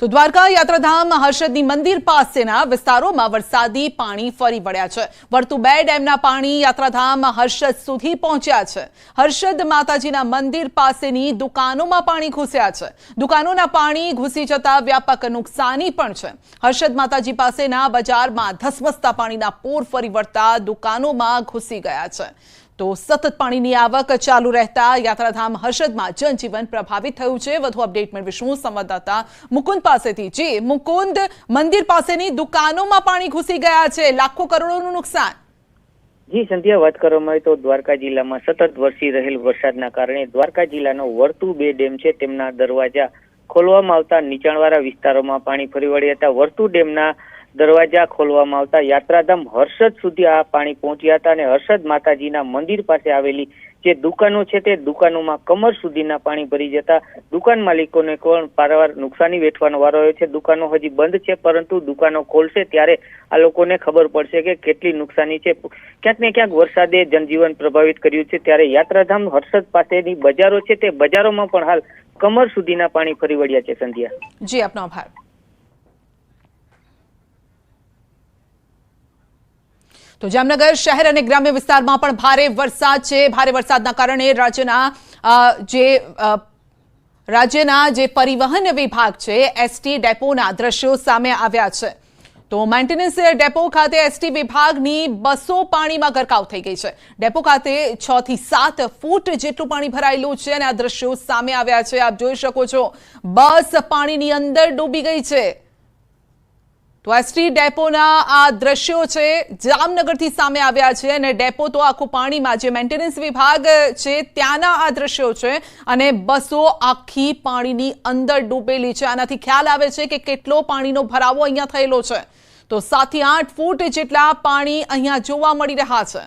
તો દ્વારકા યાત્રાધામ હર્ષદની મંદિર પાસેના વિસ્તારોમાં વરસાદી પાણી ફરી વળ્યા છે. વર્તુ બે ડેમના પાણી યાત્રાધામ હર્ષદ સુધી પહોંચ્યા છે. હર્ષદ માતાજીના મંદિર પાસેની દુકાનોમાં પાણી ઘૂસ્યા છે. દુકાનોના પાણી ઘૂસી જતા વ્યાપક નુકસાની પણ છે. હર્ષદ માતાજી પાસેના બજારમાં ધસમસતા પાણીના પૂર ફરી વળતા દુકાનોમાં ઘૂસી ગયા છે. તો સતત પાણીની આવક ચાલુ રહેતા યાત્રાધામ હર્ષદમાં જનજીવન પ્રભાવિત થયું છે. વધુ અપડેટ મેળવીશું સંવાદદાતા મુકુંદ પાસેથી. જી, મુકુંદ, મંદિર પાસેની દુકાનોમાં પાણી ઘૂસી ગયા છે. લાખો કરોડોનું નુકસાન. જી, સંધ્યા, વાત કરવામાં આવે તો દ્વારકા જિલ્લામાં સતત વરસી રહેલ વરસાદના કારણે દ્વારકા જિલ્લાનો વર્તુ બે ડેમ છે. તેમના દરવાજા ખોલવામાં આવતા નીચાણવાળા વિસ્તારોમાં પાણી ફરી વળ્યા હતા. વર્તુ ડેમના દરવાજા ખોલવામાં આવતા યાત્રાધામ હર્ષદ સુધી આ પાણી પહોંચ્યા હતા અને હર્ષદ માતાજીના મંદિર પાસે આવેલી જે દુકાનો છે તે દુકાનોમાં કમર સુધીના પાણી ભરી જતા દુકાન માલિકોને પણ પારવાર નુકસાની વેઠવાનો વારો આવ્યો છે. દુકાનો હજી બંધ છે, પરંતુ દુકાનો ખોલશે ત્યારે આ લોકોને ખબર પડશે કે કેટલી નુકસાની છે. ક્યાંક ને ક્યાંક વરસાદે જનજીવન પ્રભાવિત કર્યું છે ત્યારે યાત્રાધામ હર્ષદ પાસેની બજારો છે તે બજારોમાં પણ હાલ કમર સુધીના પાણી ફરી વળ્યા છે સંધ્યા. જી, આપનો આભાર. તો જામનગર શહેર અને ગ્રામ્ય વિસ્તારમાં પણ ભારે વરસાદ છે. ભારે વરસાદના કારણે રાજ્યના જે રાજ્યના જે પરિવહન વિભાગ છે, એસટી ડેપોના દ્રશ્યો સામે આવ્યા છે. તો મેન્ટેનન્સ ડેપો ખાતે એસટી વિભાગની બસો પાણીમાં ગરકાવ થઈ ગઈ છે. ડેપો ખાતે છ થી સાત ફૂટ જેટલું પાણી ભરાયેલું છે અને આ દ્રશ્યો સામે આવ્યા છે. આપ જોઈ શકો છો, બસ પાણીની અંદર ડૂબી ગઈ છે. તો એસટી ડેપોના આ દ્રશ્યો છે, જામનગરથી સામે આવ્યા છે અને ડેપો તો આખું પાણીમાં જે મેન્ટેનન્સ વિભાગ છે, ત્યાંના આ દ્રશ્યો છે અને બસો આખી પાણીની અંદર ડૂબેલી છે. આનાથી ખ્યાલ આવે છે કે કેટલો પાણીનો ભરાવો અહીંયા થયેલો છે. તો સાતથી આઠ ફૂટ જેટલા પાણી અહીંયા જોવા મળી રહ્યા છે.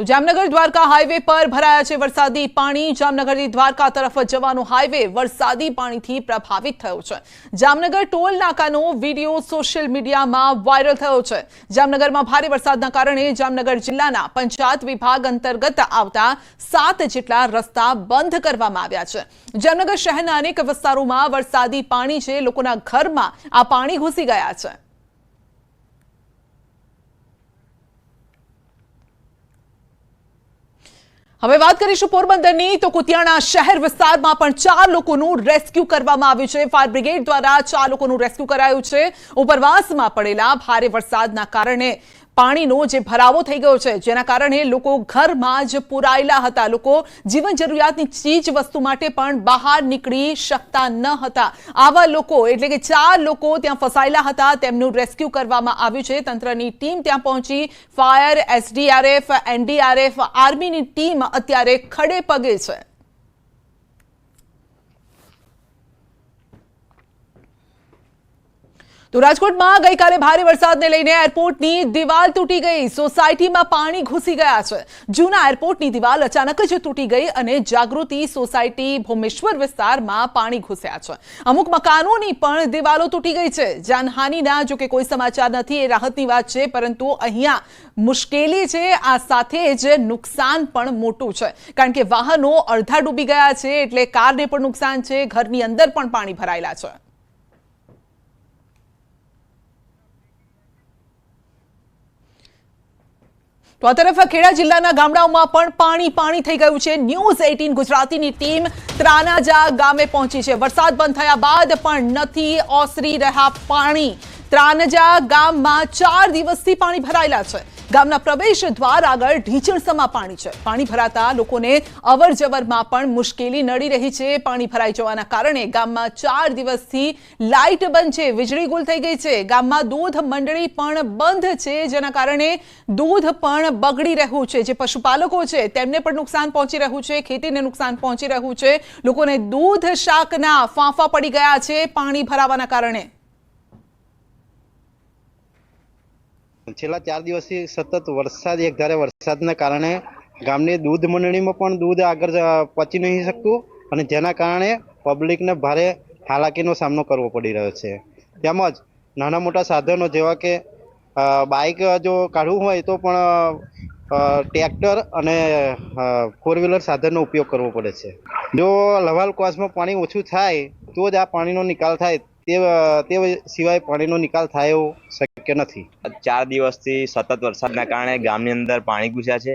તો જામનગર દ્વારકા હાઈવે પર ભરાયા છે વરસાદી પાણી. જામનગરથી દ્વારકા તરફ જવાનો હાઈવે વરસાદી પાણીથી પ્રભાવિત થયો છે. જામનગર ટોલ નાકાનો વીડિયો સોશિયલ મીડિયામાં વાયરલ થયો છે. જામનગરમાં ભારે વરસાદના કારણે જામનગર જિલ્લાના પંચાયત વિભાગ અંતર્ગત આવતા સાત જેટલા રસ્તા બંધ કરવામાં આવ્યા છે. જામનગર શહેરના અનેક વિસ્તારોમાં વરસાદી પાણી છે. લોકોના ઘરમાં આ પાણી ઘૂસી ગયા છે. હવે વાત કરીશું પોરબંદરની. તો કુતિયાણા શહેર વિસ્તારમાં પણ ચાર લોકોનું રેસ્ક્યુ કરવામાં આવ્યું છે. ફાયર બ્રિગેડ દ્વારા ચાર લોકોનું રેસ્ક્યુ કરાયું છે. ઉપરવાસમાં પડેલા ભારે વરસાદના કારણે પાણીનો જે ભરાવો થઈ ગયો છે, જેના કારણે લોકો ઘરમાં જ પુરાયેલા હતા. લોકો જીવન જરૂરિયાતની ચીજ વસ્તુ માટે પણ બહાર નીકળી શકતા ન હતા. આવા લોકો, એટલે કે ચાર લોકો ત્યાં ફસાયેલા હતા. તેમનું રેસ્ક્યુ કરવામાં આવ્યું છે. તંત્રની ટીમ ત્યાં પહોંચી. ફાયર, એસડીઆરએફ, એનડીઆરએફ, આર્મીની ટીમ અત્યારે ખડે પગે છે. તો રાજકોટમાં ગઈકાલે ભારે વરસાદને લઈને એરપોર્ટની દિવાલ તૂટી ગઈ. સોસાયટીમાં પાણી ઘૂસી ગયા છે. જૂના એરપોર્ટની દિવાલ અચાનક જ તૂટી ગઈ અને જાગૃતિ સોસાયટી ભૂમેશ્વર વિસ્તારમાં પાણી ઘૂસ્યા છે. અમુક મકાનોની પણ દિવાલો તૂટી ગઈ છે. જાનહાનિના, જો કે કોઈ સમાચાર નથી, એ રાહતની વાત છે, પરંતુ અહીંયા મુશ્કેલી છે. આ સાથે જ નુકસાન પણ મોટું છે. કારણ કે વાહનો અડધા ડૂબી ગયા છે, એટલે કારને પણ નુકસાન છે. ઘરની અંદર પણ પાણી ભરાયેલા છે. તો આ તરફ ખેડા જિલ્લાના ગામડાઓમાં પણ પાણી પાણી થઈ ગયું છે. ન્યૂઝ એટીન ગુજરાતીની ટીમ ત્રાનાજા ગામે પહોંચી છે. વરસાદ બંધ થયા બાદ પણ નથી ઓસરી રહ્યા પાણી. ત્રાનજા ગામમાં ચાર દિવસથી પાણી ભરાયેલા છે. ગામના પ્રવેશ દ્વાર આગળ ઢીચણસમાં પાણી છે. પાણી ભરાતા લોકોને અવર જવરમાં પણ મુશ્કેલી નડી રહી છે. પાણી ભરાઈ જવાના કારણે ગામમાં ચાર દિવસથી લાઇટ બંધ છે. વીજળી ગુલ થઈ ગઈ છે. ગામમાં દૂધ મંડળી પણ બંધ છે, જેના કારણે દૂધ પણ બગડી રહ્યું છે. જે પશુપાલકો છે, તેમને પણ નુકસાન પહોંચી રહ્યું છે. ખેતીને નુકસાન પહોંચી રહ્યું છે. લોકોને દૂધ શાકના ફાંફા પડી ગયા છે પાણી ભરાવાના કારણે. છેલ્લા ચાર દિવસથી સતત વરસાદ, એક ધારે વરસાદના કારણે ગામની દૂધ મંડળીમાં પણ દૂધ આગળ પચી નહીં શકતું અને જેના કારણે પબ્લિકને ભારે હાલાકીનો સામનો કરવો પડી રહ્યો છે. તેમજ નાના મોટા સાધનો જેવા કે બાઇક જો કાઢવું હોય તો પણ ટ્રેક્ટર અને ફોર વ્હીલર સાધનનો ઉપયોગ કરવો પડે છે. જો લવાલ કોસમાં પાણી ઓછું થાય, તો જ આ પાણીનો નિકાલ થાય. તે સિવાય પાણીનો નિકાલ થાય એવો શક્ય નથી. ચાર દિવસથી સતત વરસાદના કારણે ગામની અંદર પાણી ઘૂસ્યા છે.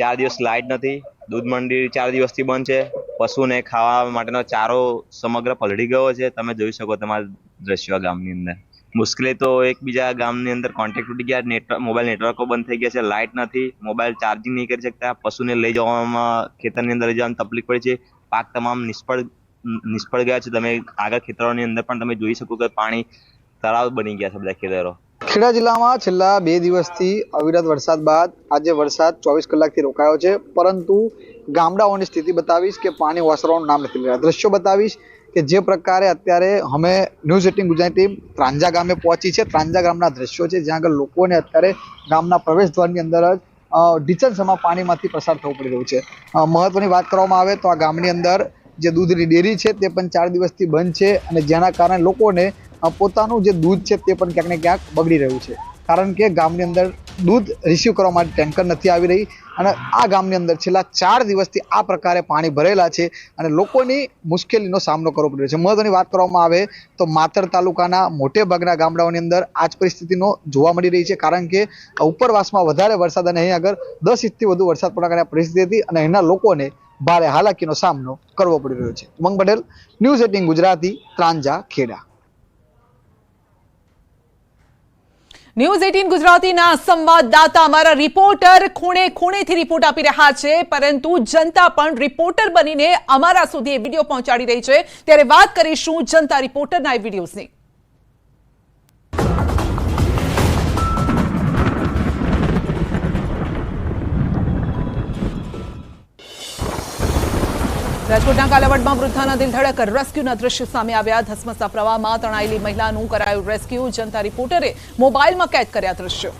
ચાર દિવસ લાઇટ નથી. દૂધ મંડી ચાર દિવસથી બંધ છે. પશુને ખાવા માટેનો ચારો સમગ્ર પલળી ગયો છે. તમે જોઈ શકો તમારા દ્રશ્યો ગામની અંદર. મુશ્કેલી તો એકબીજા ગામની અંદર કોન્ટેક્ટ તૂટી ગયા. નેટવર્ક મોબાઈલ નેટવર્કો બંધ થઈ ગયા છે. લાઇટ નથી. મોબાઈલ ચાર્જિંગ નહીં કરી શકતા. પશુને લઈ જવામાં ખેતરની અંદર લઈ જવામાં તકલીફ પડી છે. પાક તમામ નિષ્ફળ નિષ્ફળ ગયા છે. તમે આગળ ખેતરોની અંદર પણ તમે જોઈ શકો કે પાણી તળાવ બની ગયા છે બધા ખેતરો. ખેડા જિલ્લામાં છેલ્લા બે દિવસથી અવિરત વરસાદ બાદ આજે વરસાદ ચોવીસ કલાકથી રોકાયો છે. પરંતુ ગામડાઓની સ્થિતિ બતાવીશ કે પાણી ઓસરવાનું નામ નથી લઈ દ્રશ્યો બતાવીશ કે જે પ્રકારે અત્યારે અમે news eighteen Gujarati team Tranja ગામે પહોંચી છે. ત્રાંજા ગામના દ્રશ્યો છે જ્યાં આગળ લોકોને અત્યારે ગામના પ્રવેશ દ્વારની અંદર જ અ, ઢીચણસમાં પાણીમાંથી પસાર થવું પડી રહ્યું છે. મહત્વની વાત કરવામાં આવે તો આ ગામની અંદર જે દૂધની ડેરી છે તે પણ ચાર દિવસથી બંધ છે અને જેના કારણે લોકોને પોતાનું જે દૂધ છે તે પણ ક્યાંક ને ક્યાંક બગડી રહ્યું છે. કારણ કે ગામની અંદર દૂધ રિસીવ કરવા માટે ટેન્કર નથી આવી રહી અને આ ગામની અંદર છેલ્લા ચાર દિવસથી આ પ્રકારે પાણી ભરેલા છે અને લોકોની મુશ્કેલીનો સામનો કરવો પડી રહ્યો છે. મહત્વની વાત કરવામાં આવે તો માતર તાલુકાના મોટે ભાગના ગામડાઓની અંદર આ જ પરિસ્થિતિનો જોવા મળી રહી છે. કારણ કે ઉપરવાસમાં વધારે વરસાદ અને અહીં આગળ દસ ઇંચથી વધુ વરસાદ પડવા આ પરિસ્થિતિ હતી અને અહીંના લોકોને ભારે હાલાકીનો સામનો કરવો પડી રહ્યો છે. Umang Patel, news eighteen Gujarati, Tranja, Kheda. News eighteen ગુજરાતીના સંવાદદાતા અમારા રિપોર્ટર ખૂણે ખૂણેથી રિપોર્ટ આપી રહ્યા છે, પરંતુ જનતા પણ રિપોર્ટર બનીને અમારા સુધી એ વીડિયો પહોંચાડી રહી છે. ત્યારે વાત કરીશું જનતા રિપોર્ટરના એ વિડીયોઝની. રાજકોટના કાલાવડમાં વૃદ્ધાના દિલધડક રેસ્ક્યુના દ્રશ્ય સામે આવ્યા. ધસમસા પ્રવાહમાં તણાયેલી મહિલાનું કરાયું રેસ્ક્યુ. જનતા રિપોર્ટરે મોબાઈલમાં કેદ કર્યા દ્રશ્યો.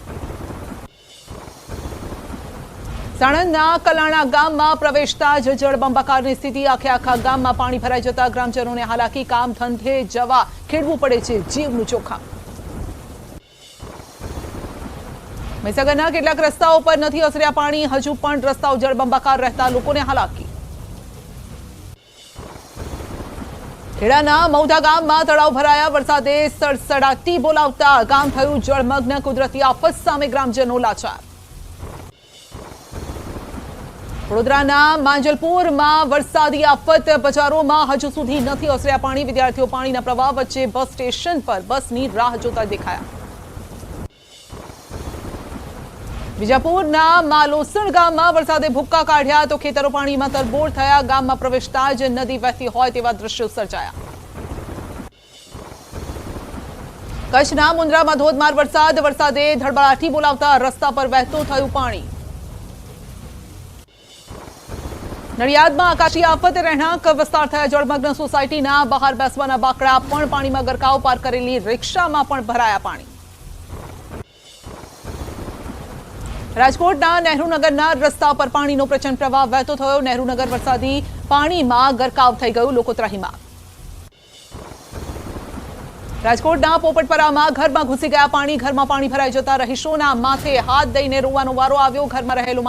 સાણંદના કલાણા ગામમાં પ્રવેશતા જ જળબંબાકારની સ્થિતિ. આખે આખા ગામમાં પાણી ભરાઈ જતા ગ્રામજનોને હાલાકી. કામ ધંધે જવા ખેડવું પડે છે જીવનું જોખમ મહીસાગરના કેટલાક રસ્તાઓ પર નથી ઓસર્યા પાણી. હજુ પણ રસ્તાઓ જળબંબાકાર રહેતા લોકોને હાલાકી. ખેડાના મૌધા ગામમાં તળાવ ભરાયા, વરસાદે સડસડાટી બોલાવતા ગામ થયું જળમગ્ન, કુદરતી આફત સામે ગ્રામજનો લાચાર. વડોદરાના માંજલપુરમાં વરસાદી આફત, બજારોમાં હજુ સુધી નથી ઓસર્યા પાણી, વિદ્યાર્થીઓ પાણીના પ્રવાહ વચ્ચે બસ સ્ટેશન પર બસની રાહ જોતા દેખાયા. વિજાપુરના માલોસણ ગામમાં વરસાદે ભૂક્કા કાઢ્યા તો ખેતરો પાણીમાં તરબોળ થયા. ગામમાં પ્રવેશતા જ નદી વહેતી હોય તેવા દ્રશ્યો સર્જાયા. કચ્છના મુન્દ્રામાં ધોધમાર વરસાદ. વરસાદે ધડબડાટી બોલાવતા રસ્તા પર વહેતું થયું પાણી. નડિયાદમાં આકાશી આફત, રહેણાંક વિસ્તાર થયા જળમગ્ન સોસાયટીના બહાર બેસવાના બાકડા, પણ પાણીમાં ગરકાવ, પાર કરેલી રિક્ષામાં પણ ભરાયા પાણી. રાજકોટના નહેરુનગરના રસ્તા પર પાણીનો પ્રચંડ પ્રવાહ વહેતો થયો. નહેરુનગર વરસાદી પાણીમાં ગરકાવ થઈ ગયું લોકો ત્રાહીમાં રાજકોટના પોપટપરામાં ઘરમાં ઘૂસી ગયા પાણી. ઘરમાં પાણી ભરાઈ જતા રહીશોના માથે હાથ દઈને રોવાનો વારો આવ્યો. ઘરમાં રહેલો